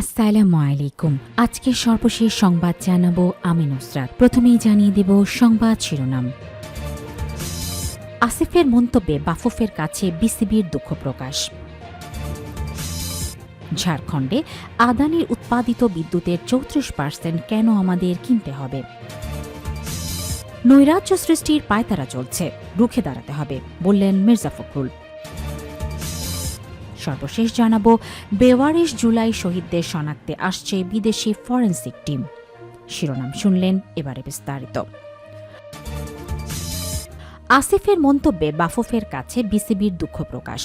আসসালামু আলাইকুম আজকে সর্বশেষ সংবাদ জানাব আমি নুসরাত। প্রথমেই জানিয়ে দেব সংবাদ শিরোনাম। আসিফের মন্তব্যে বাফুফের কাছে বিসিবির দুঃখ প্রকাশ। ঝাড়খণ্ডে আদানির উৎপাদিত বিদ্যুতের চৌত্রিশ পার্সেন্ট কেন আমাদের কিনতে হবে? নৈরাজ্য সৃষ্টির পায়তারা চলছে, রুখে দাঁড়াতে হবে, বললেন মির্জা ফখরুল। সর্বশেষ জানাব, বেওয়ারিশ জুলাই শহীদদের শনাক্তে আসছে বিদেশি ফরেন্সিক টিম। শিরোনাম শুনলেন এবারে বিস্তারিত। আসিফের মন্তব্যে বাফুফের কাছে বিসিবির দুঃখ প্রকাশ।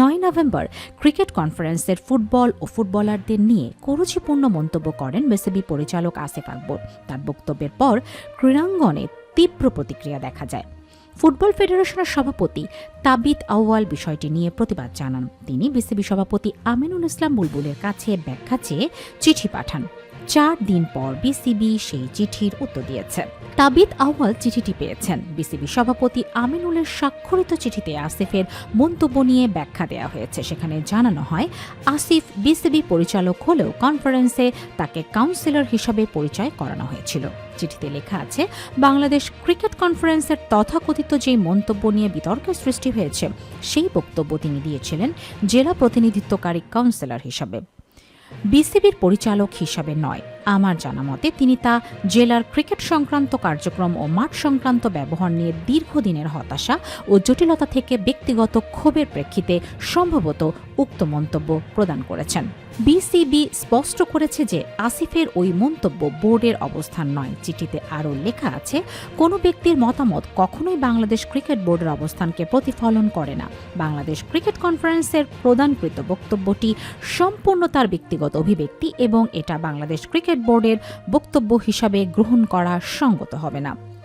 নয় নভেম্বর ক্রিকেট কনফারেন্সের ফুটবল ও ফুটবলারদের নিয়ে কুরুচিপূর্ণ মন্তব্য করেন বিসিবি পরিচালক আসিফ আকবর। তার বক্তব্যের পর ক্রীড়াঙ্গনে তীব্র প্রতিক্রিয়া দেখা যায়। ফুটবল ফেডারেশনের সভাপতি তাবিত আউয়াল বিষয়টি নিয়ে প্রতিবাদ জানান। তিনি বিসিবি সভাপতি আমিনুল ইসলাম বুলবুলের কাছে ব্যাখ্যা চেয়ে চিঠি পাঠান। চার দিন পর বিসিবি সেই চিঠির উত্তর দিয়েছে। তাবিদ আউয়াল চিঠিটি পেয়েছেন। বিসিবি সভাপতি আমিনুলের স্বাক্ষরিত চিঠিতে আসিফের মন্তব্য নিয়ে ব্যাখ্যা দেওয়া হয়েছে। সেখানে জানানো হয়, আসিফ বিসিবি পরিচালক হলেও কনফারেন্সে তাকে কাউন্সিলর হিসাবে পরিচয় করানো হয়েছিল। চিঠিতে লেখা আছে, বাংলাদেশ ক্রিকেট কনফারেন্সের তথাকথিত যে মন্তব্য নিয়ে বিতর্কের সৃষ্টি হয়েছে, সেই বক্তব্য তিনি দিয়েছিলেন জেলা প্রতিনিধিত্বকারী কাউন্সিলর হিসাবে। বিসিবির পরিচালক হিসাবে নয়। আমার জানা মতে তিনি তা জেলার ক্রিকেট সংক্রান্ত কার্যক্রম ও মাঠ সংক্রান্ত ব্যবহার নিয়ে দীর্ঘদিনের হতাশা ও জটিলতা থেকে ব্যক্তিগত ক্ষোভের প্রেক্ষিতে সম্ভবত উক্ত মন্তব্য প্রদান করেছেন। বিসিবি স্পষ্ট করেছে যে আসিফের ওই মন্তব্য বোর্ডের অবস্থান নয়। চিঠিতে আরও লেখা আছে, কোনো ব্যক্তির মতামত কখনোই বাংলাদেশ ক্রিকেট বোর্ডের অবস্থানকে প্রতিফলন করে না। বাংলাদেশ ক্রিকেট কনফারেন্সের প্রদানকৃত বক্তব্যটি সম্পূর্ণ তার ব্যক্তিগত অভিব্যক্তি এবং এটা বাংলাদেশ ক্রিকেট বোর্ডের বক্তব্য হিসাবে গ্রহণ করা সঙ্গত হবে না।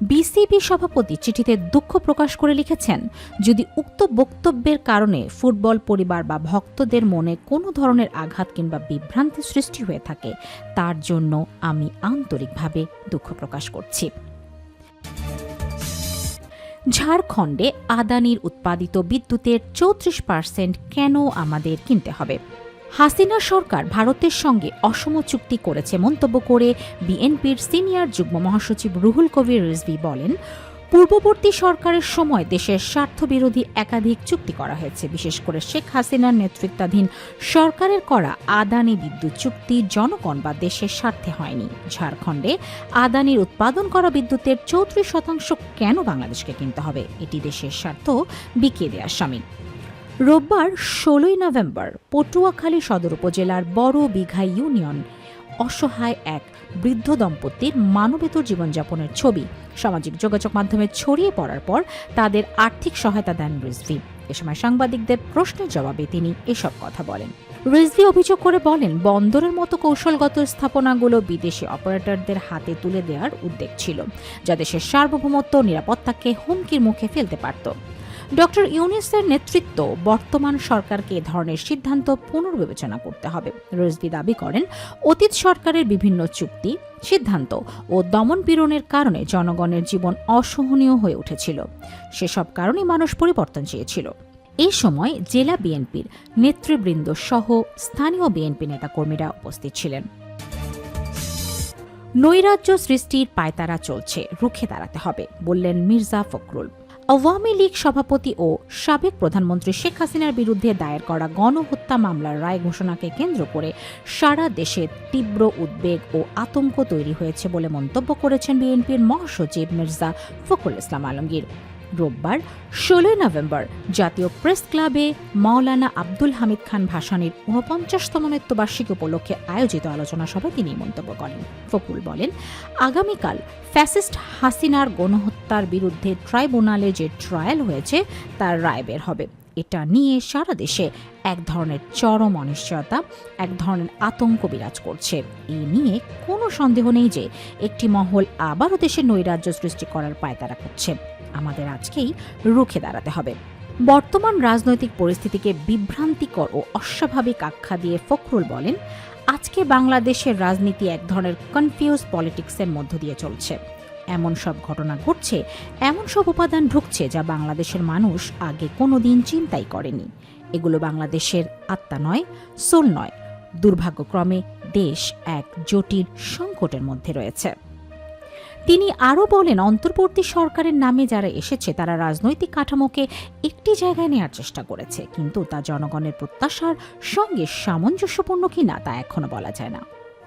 বিসিবি সভাপতি চিঠিতে দুঃখ প্রকাশ করে লিখেছেন, যদি উক্ত বক্তব্যের কারণে ফুটবল পরিবার বা ভক্তদের মনে কোনো ধরনের আঘাত কিংবা বিভ্রান্তি সৃষ্টি হয়ে থাকে, তার জন্য আমি আন্তরিকভাবে দুঃখ প্রকাশ করছি। ঝাড়খণ্ডে আদানির উৎপাদিত বিদ্যুতের চৌত্রিশ পার্সেন্ট কেন আমাদের কিনতে হবে? হাসিনা সরকার ভারতের সঙ্গে অসম চুক্তি করেছে মন্তব্য করে বিএনপির সিনিয়র যুগ্ম মহাসচিব রুহুল কবির রিজভি বলেন, পূর্ববর্তী সরকারের সময় দেশের স্বার্থবিরোধী একাধিক চুক্তি করা হয়েছে। বিশেষ করে শেখ হাসিনার নেতৃত্বাধীন সরকারের করা আদানি বিদ্যুৎ চুক্তি জনগণ বা দেশের স্বার্থে হয়নি। ঝাড়খণ্ডে আদানির উৎপাদন করা বিদ্যুতের চৌত্রিশ শতাংশ কেন বাংলাদেশকে কিনতে হবে? এটি দেশের স্বার্থ বিকিয়ে দেওয়ার সামিল। রোববার ষোলোই নভেম্বর পটুয়াখালী সদর উপজেলার বড় বিঘা ইউনিয়ন, অসহায় এক বৃদ্ধ দম্পতির মানবেতর জীবনযাপনের ছবি। সামাজিক যোগাযোগ মাধ্যমে ছড়িয়ে পড়ার পর তাদের আর্থিক সহায়তা দেন রিজভি। এ সময় সাংবাদিকদের প্রশ্নের জবাবে তিনি এসব কথা বলেন। রিজভি অভিযোগ করে বলেন, বন্দরের মতো কৌশলগত স্থাপনাগুলো বিদেশি অপারেটরদের হাতে তুলে দেওয়ার উদ্যোগ ছিল যা দেশের সার্বভৌমত্ব নিরাপত্তাকে হুমকির মুখে ফেলতে পারত। ডক্টর ইউনিসের নেতৃত্ব বর্তমান সরকারকে এ ধরনের সিদ্ধান্ত পুনর্বিবেচনা করতে হবে। রিজভি দাবি করেন, অতীত সরকারের বিভিন্ন চুক্তি, সিদ্ধান্ত ও দমন পীড়নের কারণে জনগণের জীবন অসহনীয় হয়ে উঠেছিল। সেসব কারণে মানুষ পরিবর্তন চেয়েছিল। এই সময় জেলা বিএনপির নেতৃবৃন্দ সহ স্থানীয় বিএনপি নেতাকর্মীরা উপস্থিত ছিলেন। নৈরাজ্য সৃষ্টির পায়তারা চলছে, রুখে দাঁড়াতে হবে, বললেন মির্জা ফখরুল। আওয়ামী লীগ সভাপতি ও সাবেক প্রধানমন্ত্রী শেখ হাসিনার বিরুদ্ধে দায়ের করা গণহত্যা মামলার রায় ঘোষণাকে কেন্দ্র করে সারা দেশে তীব্র উদ্বেগ ও আতঙ্ক তৈরি হয়েছে বলে মন্তব্য করেছেন বিএনপির মহাসচিব মির্জা ফখরুল ইসলাম আলমগীর। রোববার, ষোলোই নভেম্বর, জাতীয় প্রেস ক্লাবে মাওলানা আব্দুল হামিদ খান ভাসানির ঊনপঞ্চাশতম মৃত্যুবার্ষিকী উপলক্ষে আয়োজিত আলোচনা সভায় তিনি মন্তব্য করেন। ফকুল বলেন, আগামীকাল ফ্যাসিস্ট হাসিনার গণহত্যার বিরুদ্ধে ট্রাইব্যুনালে যে ট্রায়াল হয়েছে, তার রায় বের হবে। এটা নিয়ে সারা দেশে এক ধরনের চরম অনিশ্চয়তা, এক ধরনের আতঙ্ক বিরাজ করছে। এই নিয়ে কোনো সন্দেহ নেই যে একটি মহল আবারও দেশে নৈরাজ্য সৃষ্টি করার পায়তারা করছে। আমাদের আজকেই রুখে দাঁড়াতে হবে। বর্তমান রাজনৈতিক পরিস্থিতিকে বিভ্রান্তিকর ও অস্বাভাবিক আখ্যা দিয়ে ফখরুল বলেন, আজকে বাংলাদেশের রাজনীতি এক ধরনের কনফিউজ পলিটিক্সের মধ্য দিয়ে চলছে। এমন সব ঘটনা ঘটছে, এমন সব উপাদান ঢুকছে যা বাংলাদেশের মানুষ আগে কোনোদিন চিন্তাই করেনি। এগুলো বাংলাদেশের আত্মা নয়, সোল নয়। দুর্ভাগ্যক্রমে দেশ এক জটিল সংকটের মধ্যে রয়েছে। তিনি আরও বলেন, অন্তর্বর্তী সরকারের নামে যারা এসেছে, তারা রাজনৈতিক কাঠামোকে একটি জায়গায় নেওয়ার চেষ্টা করেছে। কিন্তু তা জনগণের প্রত্যাশার সঙ্গে সামঞ্জস্যপূর্ণ কিনা তা এখনও বলা যায় না।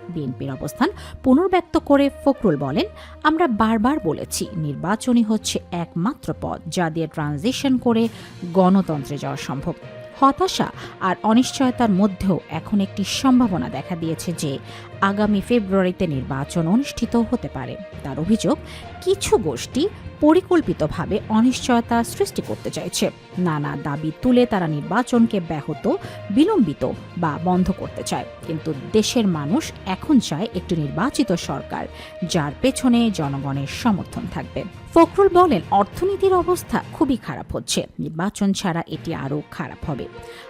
বিএনপির অবস্থান পুনর্ব্যক্ত করে ফখরুল বলেন, আমরা বারবার বলেছি, নির্বাচনই হচ্ছে একমাত্র পথ যা দিয়ে ট্রানজিশন করে গণতন্ত্রে যাওয়া সম্ভব। হতাশা আর অনিশ্চয়তার মধ্যেও এখন একটি সম্ভাবনা দেখা দিয়েছে যে আগামী ফেব্রুয়ারিতে নির্বাচন অনুষ্ঠিত হতে পারে। তার অভিযোগ, কিছু গোষ্ঠী পরিকল্পিতভাবে অনিশ্চয়তা সৃষ্টি করতে চাইছে। নানা দাবি তুলে তারা নির্বাচনকে ব্যাহত, বিলম্বিত বা বন্ধ করতে চায়। কিন্তু দেশের মানুষ এখন চায় একটি নির্বাচিত সরকার, যার পেছনে জনগণের সমর্থন থাকবে। ফখরুল বলেন, অর্থনীতির অবস্থা খুবই খারাপ হচ্ছে। নির্বাচন ছাড়া এটি আরও খারাপ হবে।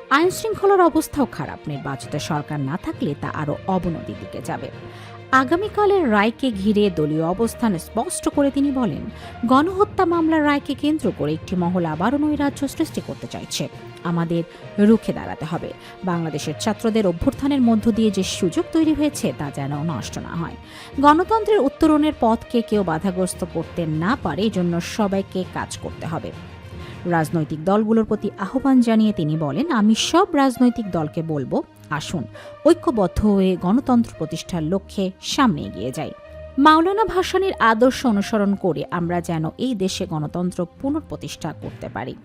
আইন শৃঙ্খলার অবস্থাও খারাপ। নির্বাচিত সরকার না থাকলে তা আরও অবনতির দিকে যাবে। আগামীকালের রায়কে ঘিরে দলীয় অবস্থান স্পষ্ট করে তিনি বলেন, গণহত্যা মামলার রায়কে কেন্দ্র করে একটি মহল আবারও নৈরাজ্য সৃষ্টি করতে চাইছে। আমাদের রুখে দাঁড়াতে হবে। বাংলাদেশের ছাত্রদের অভ্যুত্থানের মধ্য দিয়ে যে সুযোগ তৈরি হয়েছে তা যেন নষ্ট না হয়। গণতন্ত্রের উত্তরণের পথকে কেউ বাধাগ্রস্ত করতে না পারে, এজন্য সবাইকে কাজ করতে হবে। রাজনৈতিক দলগুলোর প্রতি আহ্বান জানিয়ে তিনি বলেন, আমি সব রাজনৈতিক দলকে বলব আসুন, ঐক্যবদ্ধ হয়ে গণতন্ত্র প্রতিষ্ঠার লক্ষ্যে সামনে এগিয়ে যাই। মাওলানা ভাসানীর আদর্শ অনুসরণ করে আমরা যেন এই দেশে গণতন্ত্র পুনঃপ্রতিষ্ঠা করতে পারি।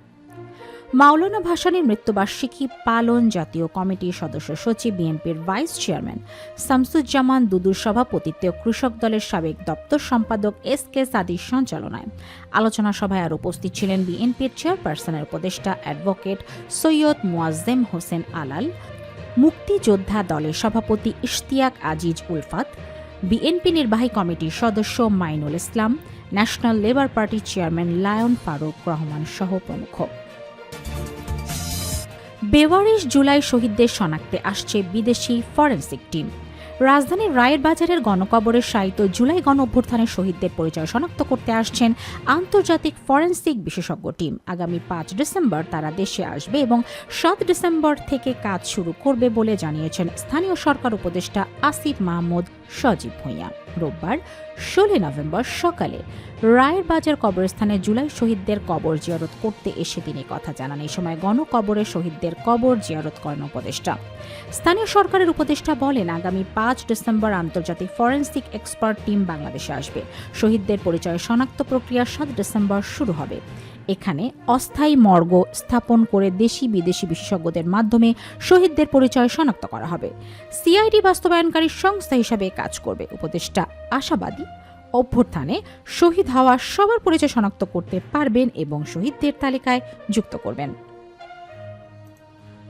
মাওলানা ভাসানীর মৃত্যুবার্ষিকী পালন জাতীয় কমিটির সদস্য সচিব বিএনপির ভাইস চেয়ারম্যান শামসুজ্জামান দুদুর সভাপতিত্বে কৃষক দলের সাবেক দপ্তর সম্পাদক এস কে সাদির সঞ্চালনায়। আলোচনা সভায় আর উপস্থিত ছিলেন বিএনপির চেয়ারপারসনের উপদেষ্টা অ্যাডভোকেট সৈয়দ মোয়াজ্জেম হোসেন আলাল মুক্তিযোদ্ধা দলের সভাপতি ইশতিয়াক আজিজ উলফাত, বিএনপি নির্বাহী কমিটির সদস্য মাইনুল ইসলাম, ন্যাশনাল লেবার পার্টির চেয়ারম্যান লায়ন ফারুক রহমান সহ প্রমুখ। বেওয়ারিশ জুলাই শহীদদের শনাক্তে আসছে বিদেশি ফরেন্সিক টিম। রাজধানীর রায়ের বাজারের গণকবরের সাহিত্য জুলাই গণ অভ্যুত্থানের শহীদদের পরিচয় শনাক্ত করতে আসছেন আন্তর্জাতিক ফরেন্সিক বিশেষজ্ঞ টিম। আগামী পাঁচ ডিসেম্বর তারা দেশে আসবে এবং সাত ডিসেম্বর থেকে কাজ শুরু করবে বলে জানিয়েছেন স্থানীয় সরকার উপদেষ্টা আসিফ মাহমুদ সজীব ভূঁইয়া। রোববার ষোলোই নভেম্বর সকালে রায়ের বাজার কবরস্থানে জুলাই শহীদদের কবর জিয়ারত করতে এসে তিনি কথা জানান। এই সময় গণকবরে শহীদদের কবর জিয়ারত করেন উপদেষ্টা। স্থানীয় সরকারের উপদেষ্টা বলেন, আগামী পাঁচ ডিসেম্বর আন্তর্জাতিক ফরেন্সিক এক্সপার্ট টিম বাংলাদেশে আসবে। শহীদদের পরিচয় শনাক্ত প্রক্রিয়া সাত ডিসেম্বর শুরু হবে। এখানে অস্থায়ী মর্গ স্থাপন করে দেশি বিদেশি বিশেষজ্ঞদের মাধ্যমে শহীদদের পরিচয় শনাক্ত করা হবে। সিআইডি বাস্তবায়নকারী সংস্থা হিসাবে কাজ করবে উপদেষ্টা আশাবাদী। অভ্যুত্থানে শহীদ হওয়া সবার পরিচয় শনাক্ত করতে পারবেন এবং শহীদদের তালিকায় যুক্ত করবেন।